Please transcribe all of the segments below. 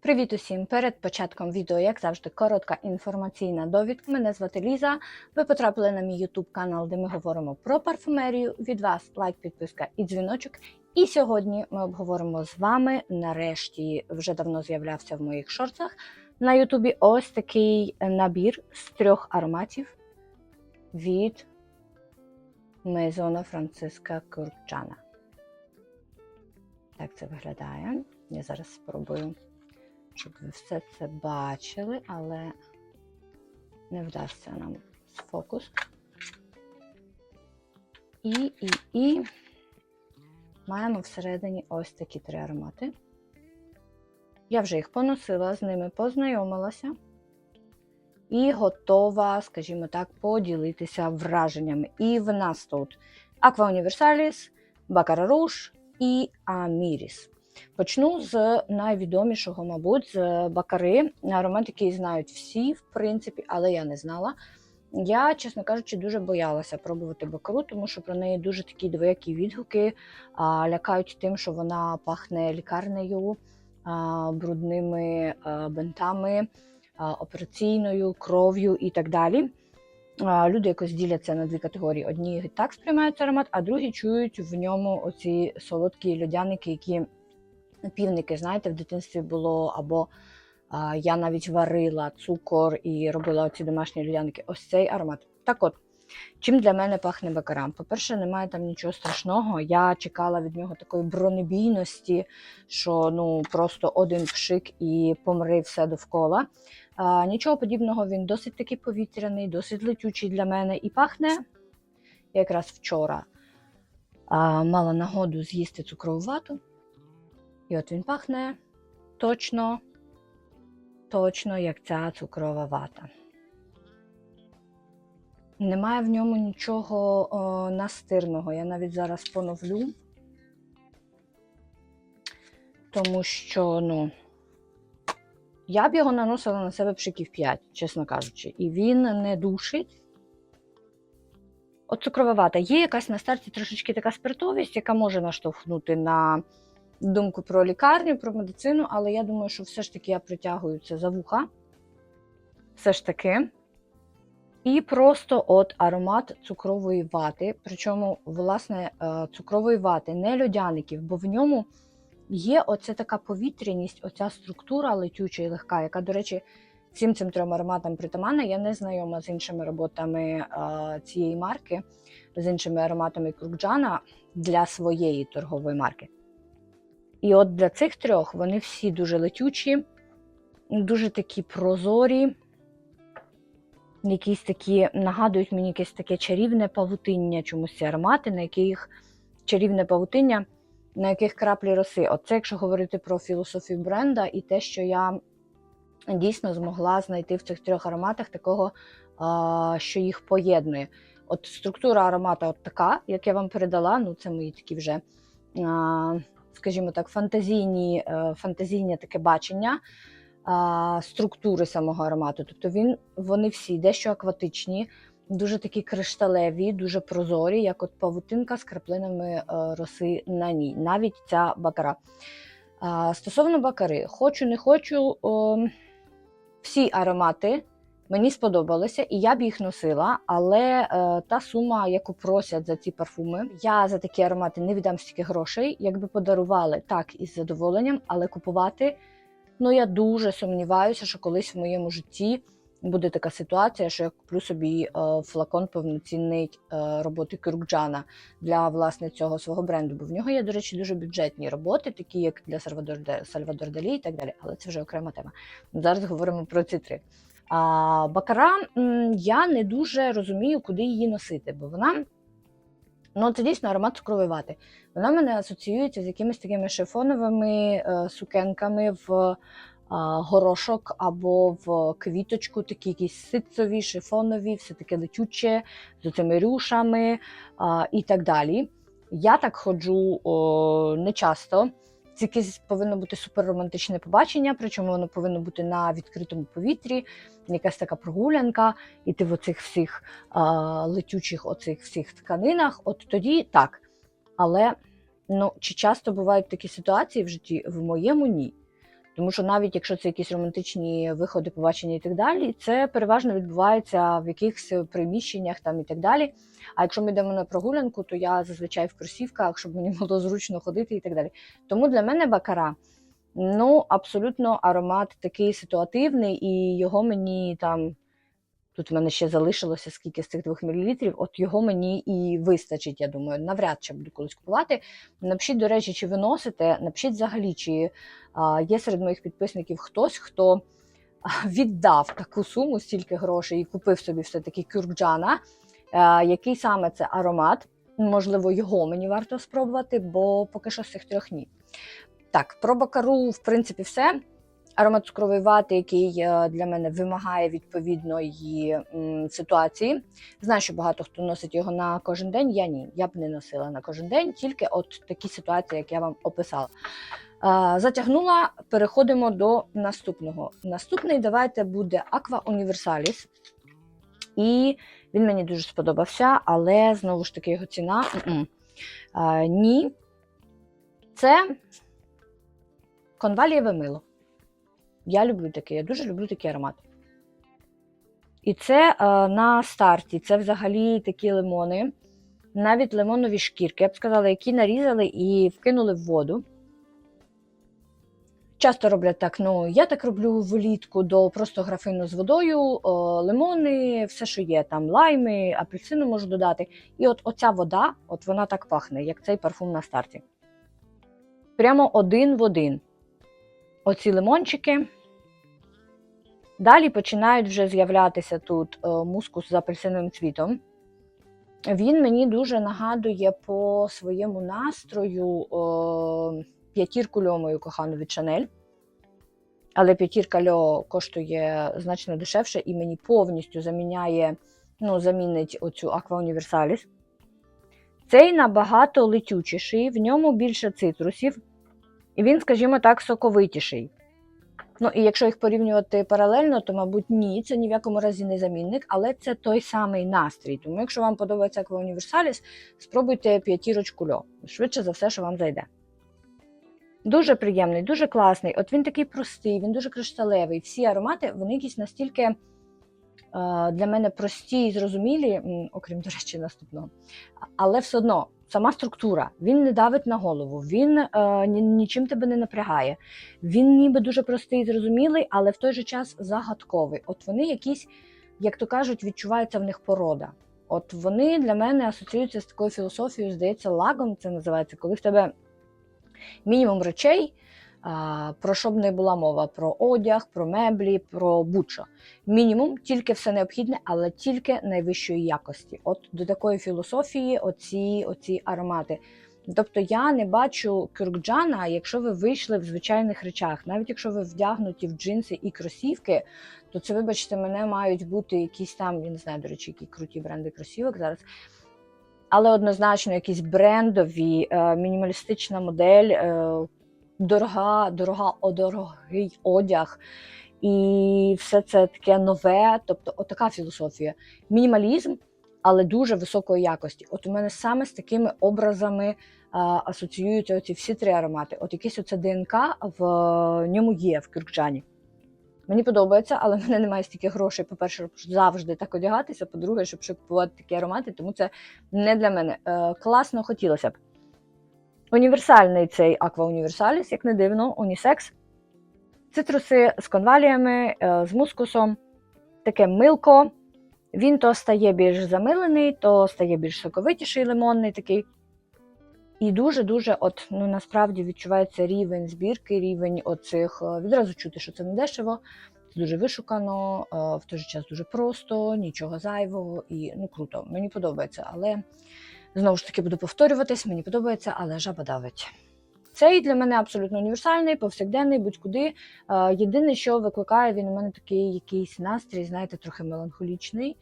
Привіт усім! Перед початком відео, як завжди, коротка інформаційна довідка. Мене звати Ліза. Ви потрапили на мій YouTube канал, де ми говоримо про парфумерію. Від вас лайк, підписка і дзвіночок. І сьогодні ми обговоримо з вами. Нарешті вже давно з'являвся в моїх шорцах на Ютубі ось такий набір з трьох ароматів від Мезона Франциска Курчана. Так це виглядає. Я зараз спробую щоб ви все це бачили, але не вдасться нам фокус. І, і, і маємо всередині ось такі три аромати. Я вже їх поносила, з ними познайомилася і готова, скажімо так, поділитися враженнями. І в нас тут Aqua Universalis, Baccarat Rouge і Amiris. Почну з найвідомішого, мабуть, з бакари. Аромат, який знають всі, в принципі, але я не знала. Я, чесно кажучи, дуже боялася пробувати бакару, тому що про неї дуже такі двоякі відгуки а, лякають тим, що вона пахне лікарнею, а, брудними а, бинтами, а, операційною, кров'ю і так далі. А, люди якось діляться на дві категорії: одні так сприймають аромат, а другі чують в ньому оці солодкі льодяники, які півники, знаєте, в дитинстві було, або я навіть варила цукор і робила оці домашні людяники. Ось цей аромат. Так от, чим для мене пахне бакарам? По-перше, немає там нічого страшного. Я чекала від нього такої бронебійності, що ну просто один пшик і помри все довкола. А, Нічого подібного, він досить таки повітряний, досить летючий для мене і пахне. Якраз вчора а, мала нагоду з'їсти цукрову вату. І от він пахне точно, точно, як ця цукрова вата. Немає в ньому нічого о, настирного. Я навіть зараз поновлю, тому що, ну, я б його наносила на себе пшиків 5, чесно кажучи, і він не душить. От цукрова вата. Є якась на старті трошечки така спиртовість, яка може наштовхнути на думку про лікарню, про медицину, але я думаю, що все ж таки я притягую це за вуха. Все ж таки. І просто от аромат цукрової вати. Причому, власне, е, цукрової вати, не льодяників, бо в ньому є оця така повітряність, оця структура летюча і легка, яка, до речі, всім цим трьом ароматам притаманна. Я не знайома з іншими роботами е, цієї марки, з іншими ароматами Крукджана для своєї торгової марки. І от для цих трьох вони всі дуже летючі, дуже такі прозорі, якісь такі нагадують мені якесь таке чарівне павутиння, чомусь ці аромати, на яких чарівне павутиння, на яких краплі роси. Оце, якщо говорити про філософію бренда і те, що я дійсно змогла знайти в цих трьох ароматах такого, що їх поєднує. От структура аромата от така, як я вам передала, ну це мої такі вже скажімо так, фантазійні, е, фантазійне таке бачення структури самого аромату. Тобто він, вони всі дещо акватичні, дуже такі кришталеві, дуже прозорі, як от павутинка з краплинами е, роси на ній, навіть ця бакара. Стосовно бакари, хочу, не хочу, всі аромати. Мені сподобалося, і я б їх носила, але е, та сума, яку просять за ці парфуми, я за такі аромати не віддам стільки грошей. Якби подарували так із задоволенням, але купувати. Ну я дуже сумніваюся, що колись в моєму житті буде така ситуація, що я куплю собі е, флакон повноцінний е, роботи Кюркджана для власне цього свого бренду. Бо в нього є, до речі, дуже бюджетні роботи, такі як для Сальвадор Далі і так далі. Але це вже окрема тема. Зараз говоримо про ці три. А Бакара я не дуже розумію, куди її носити, бо вона ну це дійсно аромат цукрової вати. Вона мене асоціюється з якимись такими шифоновими е, сукенками в е, горошок або в квіточку, такі якісь ситцові, шифонові, все таке летюче, з цими рюшами е, і так далі. Я так ходжу о, не часто. Це якесь повинно бути суперромантичне побачення, причому воно повинно бути на відкритому повітрі, якась така прогулянка, і ти в оцих всіх а, летючих оцих всіх тканинах. От тоді так. Але ну, чи часто бувають такі ситуації в житті? В моєму ні. Тому що навіть якщо це якісь романтичні виходи, побачення і так далі, це переважно відбувається в якихось приміщеннях там і так далі. А якщо ми йдемо на прогулянку, то я зазвичай в кросівках, щоб мені було зручно ходити і так далі. Тому для мене бакара ну абсолютно аромат такий ситуативний, і його мені там. Тут в мене ще залишилося скільки з цих 2 мл, от його мені і вистачить, я думаю, навряд чи буду колись купувати. Напишіть, до речі, чи ви носите, напишіть взагалі, чи а, є серед моїх підписників хтось, хто віддав таку суму, стільки грошей і купив собі все-таки кюркджана. А, який саме це аромат? Можливо, його мені варто спробувати, бо поки що з цих трьох ні. Так, про бакару, в принципі, все. Аромат цукрової вати, який е, для мене вимагає відповідної ситуації. Знаю, що багато хто носить його на кожен день. Я ні, я б не носила на кожен день, тільки от такі ситуації, як я вам описала. Е, Затягнула, переходимо до наступного. Наступний давайте буде Aqua Universalis. І він мені дуже сподобався, але знову ж таки його ціна. Е, Ні. Це конвалієве мило. Я люблю таке, я дуже люблю такий аромат. І це е, на старті. Це взагалі такі лимони, навіть лимонові шкірки, я б сказала, які нарізали і вкинули в воду. Часто роблять так, ну я так роблю влітку до просто графину з водою, о, лимони, все, що є, там лайми, апельсину можу додати. І от оця вода, от вона так пахне, як цей парфум на старті. Прямо один в один. Оці лимончики. Далі починають вже з'являтися тут е, мускус з апельсиновим цвітом. Він мені дуже нагадує по своєму настрою е, п'ятірку льо мою кохану від Шанель. Але п'ятірка льо коштує значно дешевше і мені повністю заміняє, ну, замінить оцю Aqua Universalis. Цей набагато летючіший, в ньому більше цитрусів, і він, скажімо так, соковитіший. Ну і якщо їх порівнювати паралельно, то, мабуть, ні, це ні в якому разі не замінник, але це той самий настрій. Тому, якщо вам подобається Universalis, спробуйте п'ятірочку льо. Швидше за все, що вам зайде. Дуже приємний, дуже класний. От він такий простий, він дуже кришталевий. Всі аромати, вони якісь настільки для мене прості і зрозумілі, окрім, до речі, наступного. Але все одно, сама структура, він не давить на голову, він е, нічим тебе не напрягає. Він ніби дуже простий і зрозумілий, але в той же час загадковий. От вони якісь, як то кажуть, відчувається в них порода. От вони для мене асоціюються з такою філософією, здається, лагом це називається, коли в тебе мінімум речей, про що б не була мова: про одяг, про меблі, про будь-що. Мінімум, тільки все необхідне, але тільки найвищої якості. От до такої філософії оці, оці аромати. Тобто я не бачу кюркджана, якщо ви вийшли в звичайних речах, навіть якщо ви вдягнуті в джинси і кросівки, то це, вибачте, мене мають бути якісь там, я не знаю, до речі, які круті бренди кросівок зараз. Але однозначно якісь брендові, е, мінімалістична модель, е, дорога, дорога, дорогий одяг. І все це таке нове, тобто отака філософія. Мінімалізм, але дуже високої якості. От у мене саме з такими образами а, асоціюються оці всі три аромати. От якесь оце ДНК в ньому є в кюркджані. Мені подобається, але в мене немає стільки грошей. По-перше, щоб завжди так одягатися. По-друге, щоб купувати такі аромати, тому це не для мене. Е, класно хотілося б. Універсальний цей Aqua Universalis, як не дивно, унісекс. Цитруси з конваліями, е, з мускусом, таке милко. Він то стає більш замилений, то стає більш соковитіший лимонний такий. І дуже-дуже, от, ну насправді відчувається рівень збірки, рівень оцих. е, Відразу чути, що це не дешево, це дуже вишукано, е, в той же час дуже просто, нічого зайвого і ну круто. Мені подобається, але знову ж таки буду повторюватись, мені подобається, але жаба давить. Цей для мене абсолютно універсальний, повсякденний, будь-куди. Е, Єдине, що викликає він у мене такий якийсь настрій, знаєте, трохи меланхолічний.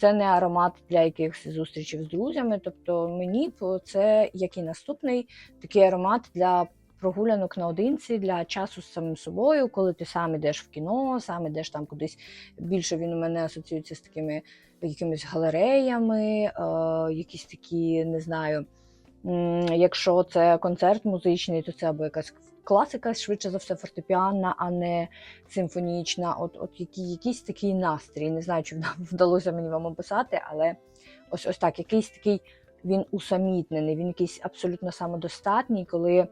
Це не аромат для якихось зустрічей з друзями. Тобто мені це як і наступний такий аромат для прогулянок наодинці, для часу з самим собою, коли ти сам ідеш в кіно, сам ідеш там кудись. Більше він у мене асоціюється з такими якимись галереями, е, якісь такі, не знаю. Якщо це концерт музичний, то це або якась класика, швидше за все, фортепіанна, а не симфонічна. От, от який, якийсь такий настрій. Не знаю, чи вдалося мені вам описати, але ось ось так, якийсь такий він усамітнений, він якийсь абсолютно самодостатній, коли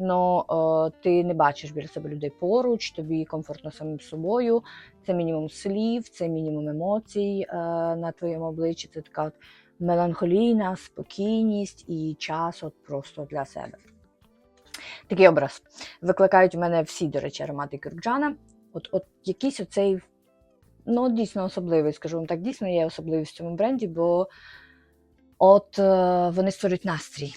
ну, е, ти не бачиш біля себе людей поруч, тобі комфортно самим собою. Це мінімум слів, це мінімум емоцій е, на твоєму обличчі. Це така от меланхолійна спокійність і час от просто для себе. Такий образ викликають в мене всі, до речі, аромати Кюркджана. От, от якийсь оцей, ну, дійсно особливий, скажу вам так, дійсно є особливість в цьому бренді, бо от е, вони створюють настрій.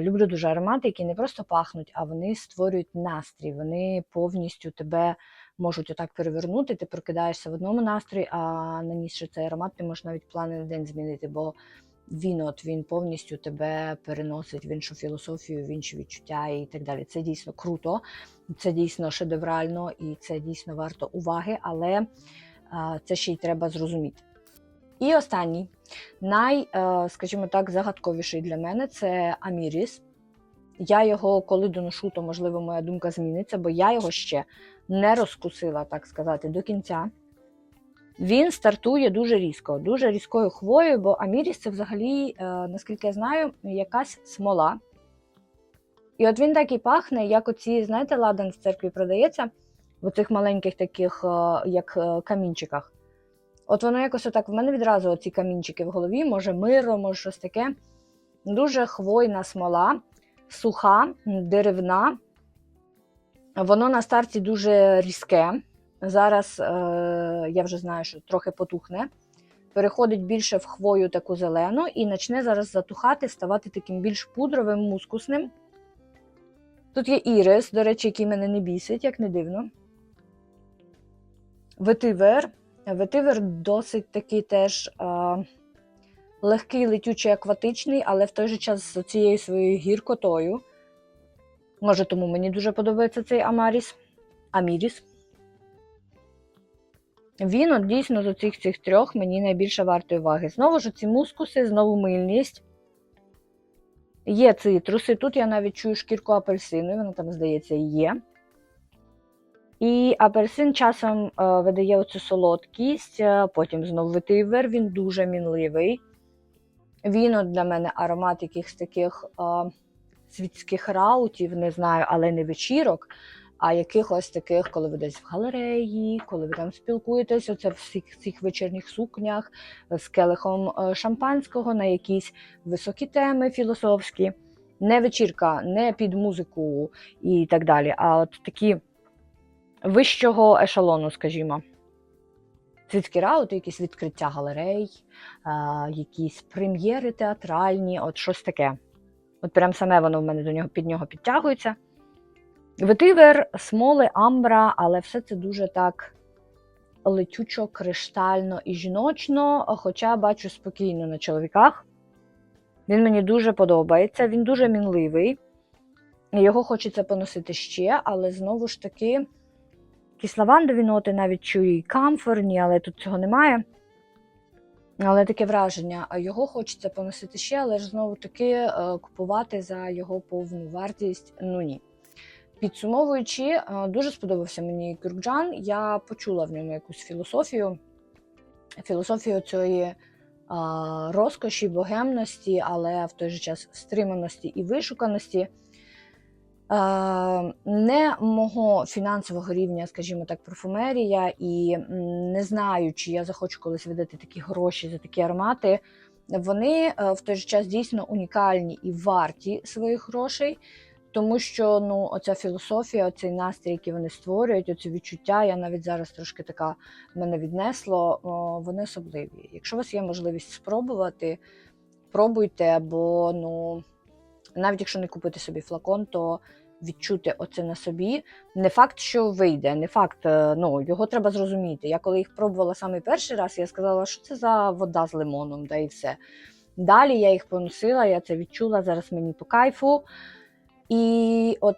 Люблю дуже аромати, які не просто пахнуть, а вони створюють настрій. Вони повністю тебе можуть отак перевернути. Ти прокидаєшся в одному настрої, а нанісши цей аромат, ти можеш навіть плани на день змінити, бо він от він повністю тебе переносить в іншу філософію, в інші відчуття і так далі. Це дійсно круто, це дійсно шедеврально і це дійсно варто уваги, але це ще й треба зрозуміти. І останній, най, е, скажімо так, загадковіший для мене це Аміріс. Я його, коли доношу, то можливо моя думка зміниться, бо я його ще не розкусила, так сказати, до кінця. Він стартує дуже різко, дуже різкою хвоєю, бо Аміріс це взагалі, е, наскільки я знаю, якась смола. І от він так і пахне, як оці, знаєте, ладан в церкві продається в цих маленьких таких, е, як камінчиках. От воно якось отак, в мене відразу оці камінчики в голові, може миро, може щось таке. Дуже хвойна смола, суха, деревна. Воно на старті дуже різке. Зараз е, я вже знаю, що трохи потухне. Переходить більше в хвою таку зелену і почне зараз затухати, ставати таким більш пудровим, мускусним. Тут є ірис, до речі, який мене не бісить, як не дивно. Ветивер. Ветивер досить такий теж е, легкий, летючий, акватичний, але в той же час з цією своєю гіркотою. Може, тому мені дуже подобається цей Амаріс. Аміріс. Він от дійсно з оцих цих трьох мені найбільше вартої уваги. Знову ж ці мускуси, знову мильність. Є цитруси. Тут я навіть чую шкірку апельсину, вона там, здається, є. І апельсин часом е, видає оцю солодкість, е, потім знову ветивер, він дуже мінливий. Він от для мене аромат якихось таких е, світських раутів, не знаю, але не вечірок, а якихось таких, коли ви десь в галереї, коли ви там спілкуєтесь, оце в всіх цих вечірніх сукнях з келихом шампанського на якісь високі теми філософські. Не вечірка, не під музику і так далі, а от такі вищого ешелону, скажімо. Світські раути, якісь відкриття галерей, а, якісь прем'єри театральні, от щось таке. От прям саме воно в мене до нього під нього підтягується. Ветивер, смоли, амбра, але все це дуже так летючо, криштально і жіночно, хоча бачу спокійно на чоловіках. Він мені дуже подобається, він дуже мінливий. Його хочеться поносити ще, але знову ж таки, якісь лавандові ноти навіть чую і камфорні, але тут цього немає. Але таке враження, його хочеться поносити ще, але ж знову таки е, купувати за його повну вартість. Ну ні. Підсумовуючи, е, дуже сподобався мені Кюркджан. Я почула в ньому якусь філософію, філософію цієї розкоші, богемності, але в той же час стриманості і вишуканості. Е, Не мого фінансового рівня, скажімо так, парфумерія, і не знаю, чи я захочу колись видати такі гроші за такі аромати. Вони е, в той же час дійсно унікальні і варті своїх грошей, тому що ну, оця філософія, оцей настрій, який вони створюють, оці відчуття, я навіть зараз трошки така мене віднесло, вони особливі. Якщо у вас є можливість спробувати, пробуйте, бо ну, навіть якщо не купити собі флакон, то відчути оце на собі. Не факт, що вийде, не факт, е, ну його треба зрозуміти. Я коли їх пробувала саме перший раз, я сказала, що це за вода з лимоном, да і все. Далі я їх поносила, я це відчула, зараз мені по кайфу. І от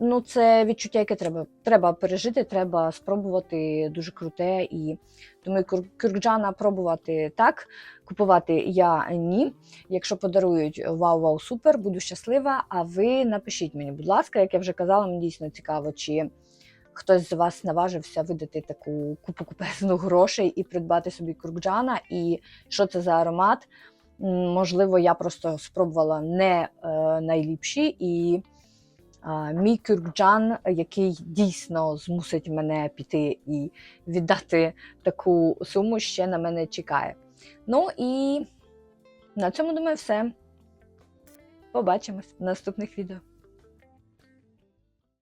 ну, це відчуття, яке треба, треба пережити, треба спробувати дуже круте. І тому кюр- кюркджана пробувати так, купувати я ні. Якщо подарують вау, вау, супер, буду щаслива. А ви напишіть мені, будь ласка, як я вже казала, мені дійсно цікаво, чи хтось з вас наважився видати таку купу купезну грошей і придбати собі куркджана, і що це за аромат. Можливо, я просто спробувала не е, найліпші, і мій кюркджан, який дійсно змусить мене піти і віддати таку суму, ще на мене чекає. Ну і на цьому думаю, все. Побачимось в наступних відео.